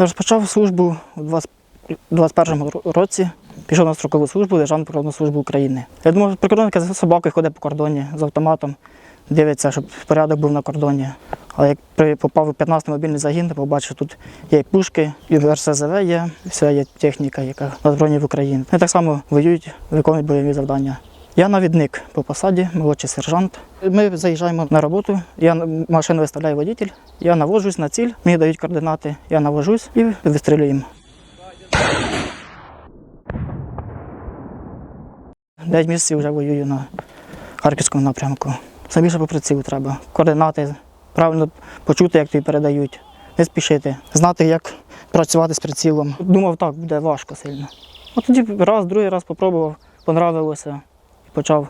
Розпочав службу у 20 21 році. Пішов на строкову службу Державну прикордонну службу України. Я думав, прикордонник з собакою ходить по кордоні з автоматом, дивиться, щоб порядок був на кордоні. Але як попав у 15-й мобільний загін, то побачив, тут є і пушки, і РСЗВ є, вся є техніка, яка на збройні в Україні. Вони так само воюють, виконують бойові завдання. Я навідник по посаді, молодший сержант. Ми заїжджаємо на роботу, я машину виставляю водитель, я навожусь на ціль, мені дають координати, я навожусь і вистрілюємо. Дев'ять місяців вже воюю на Харківському напрямку. Все більше по прицілу треба. Координати, правильно почути, як тобі передають, не спішити, знати, як працювати з прицілом. Думав, так буде важко сильно. От тоді раз, другий раз спробував, понравилося почав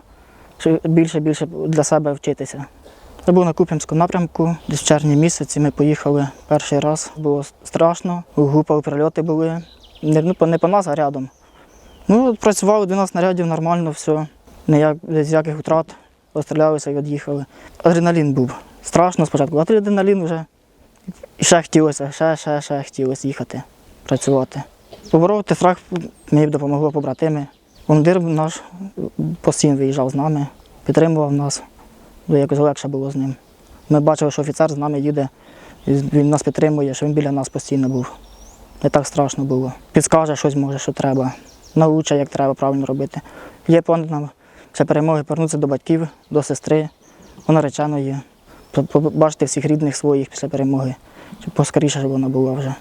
більше більше для себе вчитися. Це був на Куп'янському напрямку, десь в червні місяці ми поїхали перший раз. Було страшно, гупали прильоти були. Ну, не по нас, а рядом. Ну, працювали 12 снарядів, нормально все. Ніяк, без яких втрат. Пострілялися і від'їхали. Адреналін був. Страшно спочатку, а адреналін вже. І ще хотілося, ще, ще, ще хотілося їхати, працювати. Побороти страх мені допомогло побратими. Командир наш постійно виїжджав з нами, підтримував нас, бо якось легше було з ним. Ми бачили, що офіцер з нами їде, він нас підтримує, що він біля нас постійно був. Не так страшно було. Підскаже щось може, що треба. Научить, як треба правильно робити. Є план нам ще перемоги повернутися до батьків, до сестри, до нареченої, побачити всіх рідних своїх після перемоги, щоб поскоріше щоб вона була вже.